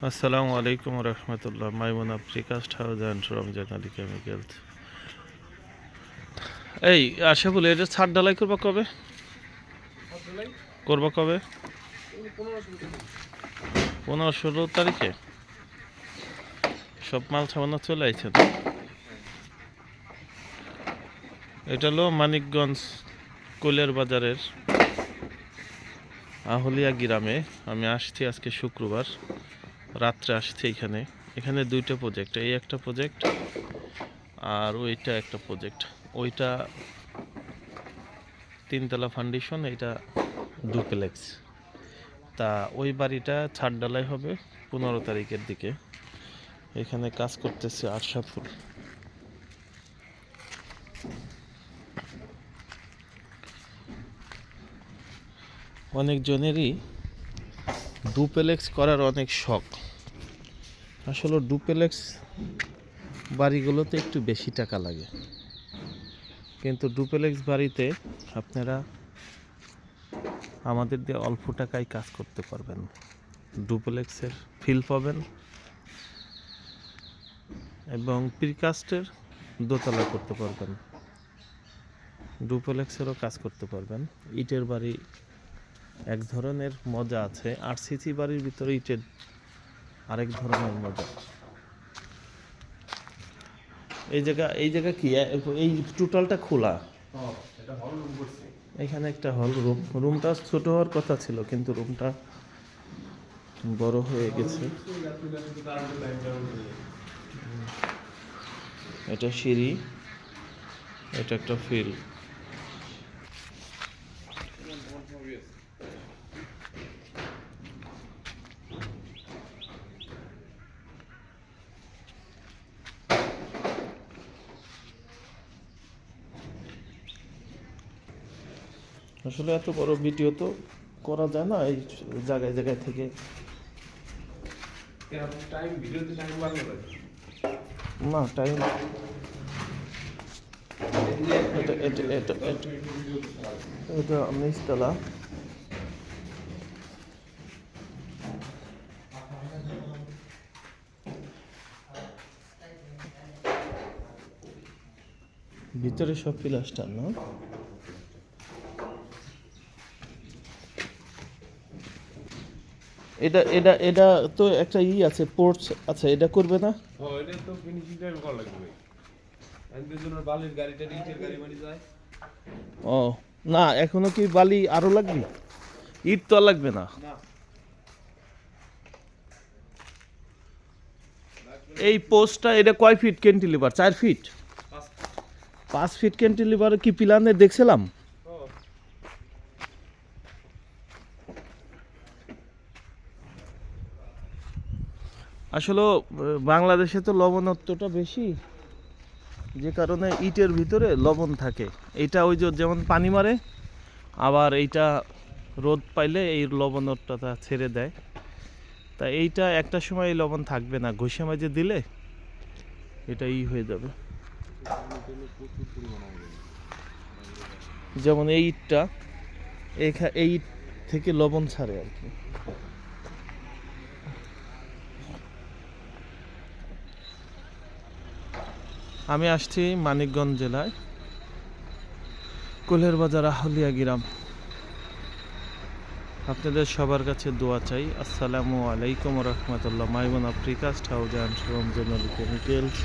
আসসালামু আলাইকুম রহমতুল্লাহ। Maimuna precast house and Ramzan Ali chemicals এই আশা বলি এটা ছাদ ঢালাই করবা কবে? করবা কবে? পনেরো ষোলো তারিখে। সব মাল সামান্য চলে আইছে এটা হলো মানিকগঞ্জ কোলের বাজারের আহলিয়া গ্রামে। আমি আসছি আজকে শুক্রবার। রাত্রে আসছি এখানে। এখানে দুইটা প্রজেক্ট এই একটা প্রজেক্ট আর ওইটা একটা প্রজেক্ট ওইটা তিনতলা ফাউন্ডেশন এটা ডুপ্লেক্স তা ওই বাড়িটা ছাদ ডালাই হবে পনেরো তারিখের দিকে। এখানে কাজ করতেছে আশরাফুল অনেকজনেরই ডুপ্লেক্স করার অনেক শখ। আসলে ডুপ্লেক্স বাড়িগুলোতে একটু বেশি টাকা লাগে। কিন্তু ডুপ্লেক্স বাড়িতে আপনারা আমাদের দিয়ে অল্প টাকায় কাজ করতে পারবেন। ডুপ্লেক্সের ফিল পাবেন এবং প্রিকাস্টের দোতলা করতে পারবেন। ডুপ্লেক্সেরও কাজ করতে পারবেন। ইটের বাড়ি এক ধরনের মজা আছে। আর সিসি বাড়ির ভিতরে ইটের আরেক ধরনের মজা। এই জায়গা এই জায়গা কি? এই টোটালটা খোলা? এখানে একটা হল রুম রুমটা ছোট হওয়ার কথা ছিল কিন্তু রুমটা বড় হয়ে গেছে। এটা সিঁড়ি। এটা একটা ফিল আসলে এত বড় ভিডিও তো করা যায় না এই জায়গায় জায়গায় থেকে। না টাইম এটা এটা এটা এটা এটা নিচতলা ভিতরে সব প্লাস্টার না? এটা এটা এটা তো একটা ই আছে পোর্টস আছে এটা করবে না? ও এটা তো ফিনিশিং টাইম করা লাগবে বালির গাড়িটা ইটের গাড়ি যায়। ও না এখনও কি বালি আরও লাগবে? ইট তো আর লাগবে না। এই পোস্টটা এটা কয় ফিট ক্যান্টিলিভার চার ফিট? পাঁচ ফিট। ক্যান্টিলিভার কি প্ল্যানে দেখছিলাম ও আসলে বাংলাদেশে তো লবণত্বটা বেশি, যে কারণে ইটের ভিতরে লবণ থাকে। এইটা ওই যে যেমন পানি মারে, আবার এইটা রোদ পাইলে এই লবণত্বটা ছেড়ে দেয়। তা এইটা একটা সময় এই লবণ থাকবে না, ঘষে মাঝে দিলে এটা ই হয়ে যাবে। যেমন এই ইটটা এই ইট থেকে লবণ ছাড়ে আর কি। আমি আসছি মানিকগঞ্জ জেলায়। কোলের বাজার আহলিয়া গ্রাম। আপনাদের সবার কাছে দোয়া চাই। আসসালামু আলাইকুম রহমতুল্লাহ। Maimun Africa house and Ramzan Ali chemicals